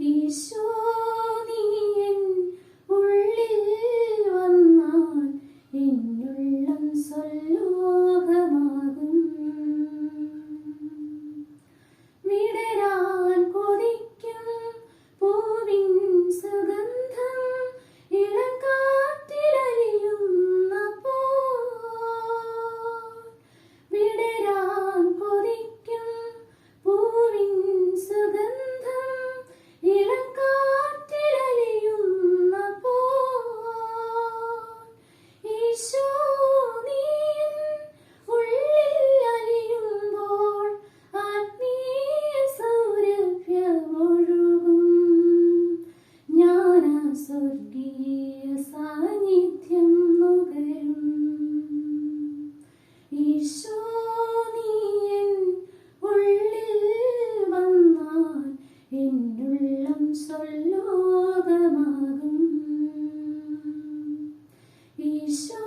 ഈശോ സ്വർഗീയ സാന്നിധ്യം നുകരും. ഈശോ നീയൻ ഉള്ളിൽ വന്നാൽ എന്നുള്ളം സ്വല്ലോകമാകും ഈശോ